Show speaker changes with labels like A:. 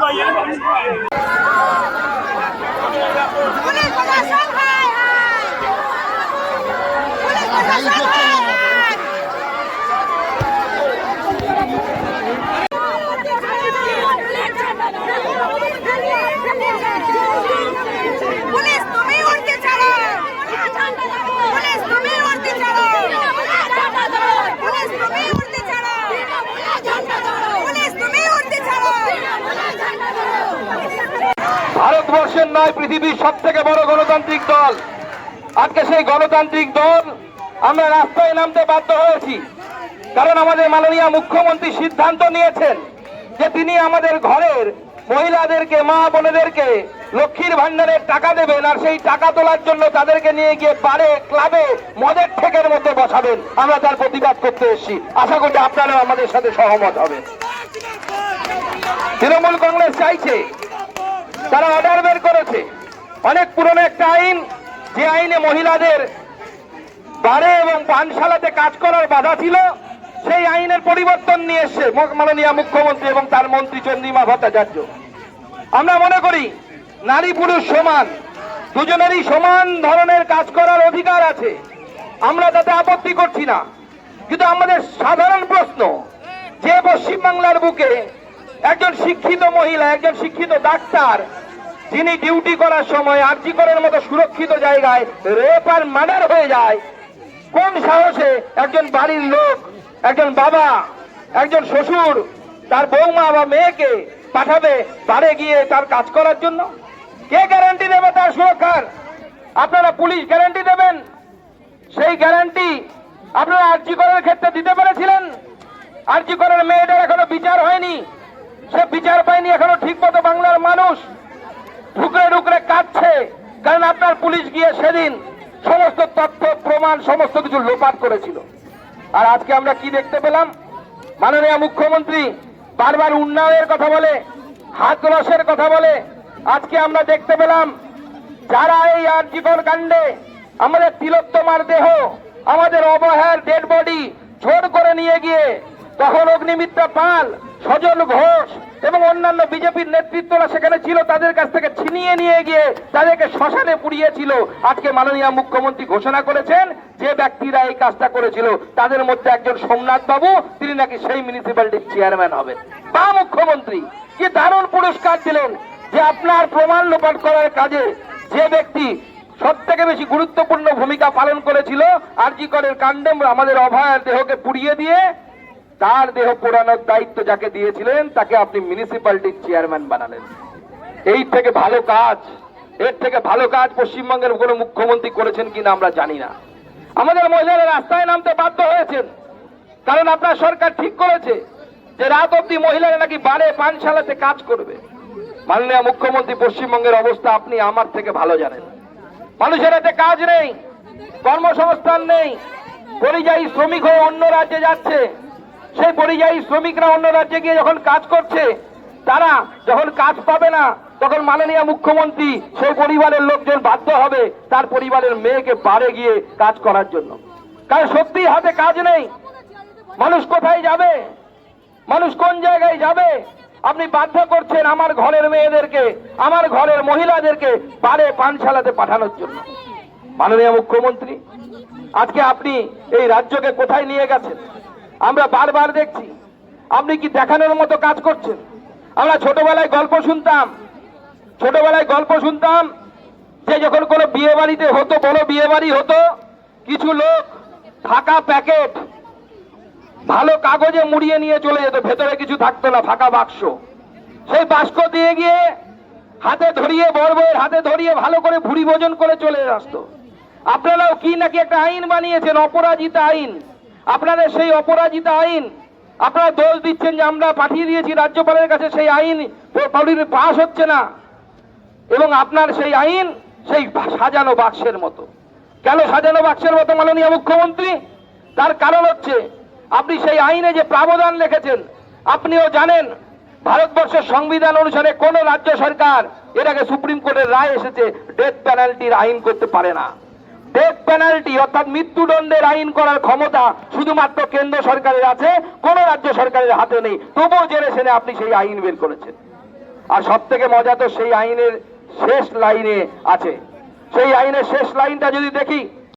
A: হায় না পুলিশ প্রশাসন হায় পুলিশ
B: ভারতবর্ষের নয়, পৃথিবীর সব থেকে বড় গণতান্ত্রিক দল। আজকে সেই গণতান্ত্রিক দল আমরা রাস্তায় নামতে বাধ্য হয়েছি। কারণ আমাদের মাননীয় মুখ্যমন্ত্রী সিদ্ধান্ত নিয়েছেন যে তিনি আমাদের ঘরের মহিলাদেরকে, মা বোনেদেরকে লক্ষ্মীর ভান্ডারের টাকা দেবেন আর সেই টাকা তোলার জন্য তাদেরকে নিয়ে গিয়ে পারে ক্লাবে, মদের ঠেকের মধ্যে বসাবেন। আমরা তার প্রতিবাদ করতে এসেছি। আশা করি আপনারাও আমাদের সাথে সহমত হবেন। তৃণমূল কংগ্রেস চাইছে তারা অর্ডার বের করেছে। অনেক পুরনো একটা আইন, যে আইনে মহিলাদের বারে এবং পানশালাতে কাজ করার বাধা ছিল, সেই আইনের পরিবর্তন নিয়ে এসছে মাননীয় মুখ্যমন্ত্রী এবং তার মন্ত্রী চন্দ্রিমা ভট্টাচার্য। আমরা মনে করি, নারী পুরুষ সমান, দুজনেরই সমান ধরনের কাজ করার অধিকার আছে। আমরা তাতে আপত্তি করছি না। কিন্তু আমাদের সাধারণ প্রশ্ন, যে পশ্চিমবাংলার বুকে একজন শিক্ষিত মহিলা, একজন শিক্ষিত ডাক্তার যিনি ডিউটি করার সময় আর্জি করার মতো সুরক্ষিত জায়গায় রেপ আর মার্ডার হয়ে যায়, কোন সাহসে একজন বাড়ির লোক, একজন বাবা, একজন শ্বশুর তার বৌমা বা মেয়েকে পাঠাবে বাড়ে গিয়ে তার কাজ করার জন্য? কে গ্যারান্টি দেবে তার সুরক্ষার? আপনারা পুলিশ গ্যারান্টি দেবেন? সেই গ্যারান্টি আপনারা আর্জি করার ক্ষেত্রে দিতে পেরেছিলেন? আর্জি করার মেয়েদের এখনও বিচার হয়নি। সে বিচার পায়নি এখনও ঠিক মতো বাংলার মানুষ। ঢুকরে ঢুকরে কাঁদছে, কারণ আপনার পুলিশ গিয়ে সেদিন সমস্ত তথ্য, প্রমাণ, সমস্ত কিছু লোপাট করেছিল। আর আজকে আমরা কি দেখতে পেলাম? মাননীয় মুখ্যমন্ত্রী বারবার উন্নয়নের কথা বলে হাত রসের কথা বলে। আজকে আমরা দেখতে পেলাম, যারা এই আর্জিকর কাণ্ডে আমাদের তিলোত্তমার দেহ, আমাদের অবহের ডেড বডি ঝোড় করে নিয়ে গিয়ে তখন অগ্নিমিত্রা পাল সজল ঘোষ এবং অন্যান্য বিজেপির নেতৃত্বরা সেখানে ছিল, তাদের কাছ থেকে ছিনিয়ে নিয়ে গিয়ে তাদেরকে শ্মশানে পুড়িয়েছিল। আজকে মাননীয় মুখ্যমন্ত্রী ঘোষণা করেছেন যে ব্যক্তিরা এই কাজটা করেছিল, তাদের মধ্যে একজন সোমনাথ বাবু তিনি নাকি সেই মিউনিসিপ্যালিটির চেয়ারম্যান হবেন। বা মুখ্যমন্ত্রী, কি দারুণ পুরস্কার দিলেন যে আপনার প্রমাণ লোপাট করার কাজে যে ব্যক্তি সব থেকে বেশি গুরুত্বপূর্ণ ভূমিকা পালন করেছিল, আরজি করের কাণ্ডে আমাদের অভয়ার দেহকে পুড়িয়ে দিয়ে তার দেহ পোড়ানোর দায়িত্ব যাকে দিয়েছিলেন, তাকে আপনি মিউনিসিপ্যালিটির চেয়ারম্যান বানালেন। এই থেকে ভালো কাজ, এর থেকে ভালো কাজ পশ্চিমবঙ্গের কোনো মুখ্যমন্ত্রী করেছেন কিনা আমরা জানি না। আমাদের মহিলারা রাস্তায় নামতে বাধ্য হয়েছেন, কারণ আপনার সরকার ঠিক করেছে যে রাত অব্দি মহিলারা নাকি বারে পানশালাতে কাজ করবে। মাননীয় মুখ্যমন্ত্রী, পশ্চিমবঙ্গের অবস্থা আপনি আমার থেকে ভালো জানেন। মানুষের হাতে কাজ নেই, কর্মসংস্থান নেই, পরিযায়ী শ্রমিক হয়ে অন্য রাজ্যে যাচ্ছে। সেই পরিযায়ী শ্রমিকরা অন্য রাজ্যে গিয়ে যখন কাজ করছে, তারা যখন কাজ পাবে না, তখন মাননীয় মুখ্যমন্ত্রী সেই পরিবারের লোকজন বাধ্য হবে তার পরিবারের মেয়েকে বাড়ে গিয়ে কাজ করার জন্য। কারণ সত্যি হাতে কাজ নেই। মানুষ কোথায় যাবে? মানুষ কোন জায়গায় যাবে? আপনি বাধ্য করছেন আমার ঘরের মেয়েদেরকে, আমার ঘরের মহিলাদেরকে বারে পানশালাতে পাঠানোর জন্য। মাননীয় মুখ্যমন্ত্রী, আজকে আপনি এই রাজ্যকে কোথায় নিয়ে গেছেন? আমরা বারবার দেখছি। আপনি কি দেখানোর মতো কাজ করছেন? আমরা ছোটবেলায় গল্প শুনতাম। ছোটবেলায় গল্প শুনতাম যে যখন কোনো বিয়ে বাড়িতে হতো, বড় বিয়ে বাড়ি হতো, কিছু লোক ফাঁকা প্যাকেট, ভালো কাগজে মুড়িয়ে নিয়ে চলে যেত, ভেতরে কিছু থাকতো না, ফাঁকা বাক্স। সেই বাক্স দিয়ে গিয়ে হাতে ধরিয়ে, বড় বউয়ের হাতে ধরিয়ে ভালো করে ভুড়ি ভোজন করে চলে আসতো। আপনারাও কি নাকি একটা আইন বানিয়েছেন, অপরাজিতা আইন? আপনাদের সেই অপরাজিতা আইন, আপনারা দোষ দিচ্ছেন যে আমরা পাঠিয়ে দিয়েছি, রাজ্যপালের কাছে সেই আইন পাশ হচ্ছে না। এবং আপনার সেই আইন সেই সাজানো বাক্সের মতো। কেন সাজানো বাক্সের মতো, মাননীয় মুখ্যমন্ত্রী? তার কারণ হচ্ছে, আপনি সেই আইনে যে প্রাবধান লিখেছেন আপনিও জানেন, ভারতবর্ষের সংবিধান অনুসারে কোন রাজ্য সরকার এর আগে সুপ্রিম কোর্টের রায় এসেছে ডেথ পেনাল্টির আইন করতে পারে না। ডেথ পেনাল্টি অর্থাৎ মৃত্যুদণ্ডের আইন করার ক্ষমতা শুধুমাত্র কেন্দ্র সরকারের আছে, কোন রাজ্য সরকারের হাতে নেই। তবুও জেনে শুনে আপনি সেই আইন বের করেছেন। আর সব থেকে মজা তো সেই আইনের শেষ লাইনে আছে। সেই আইনের শেষ লাইনটা যদি দেখি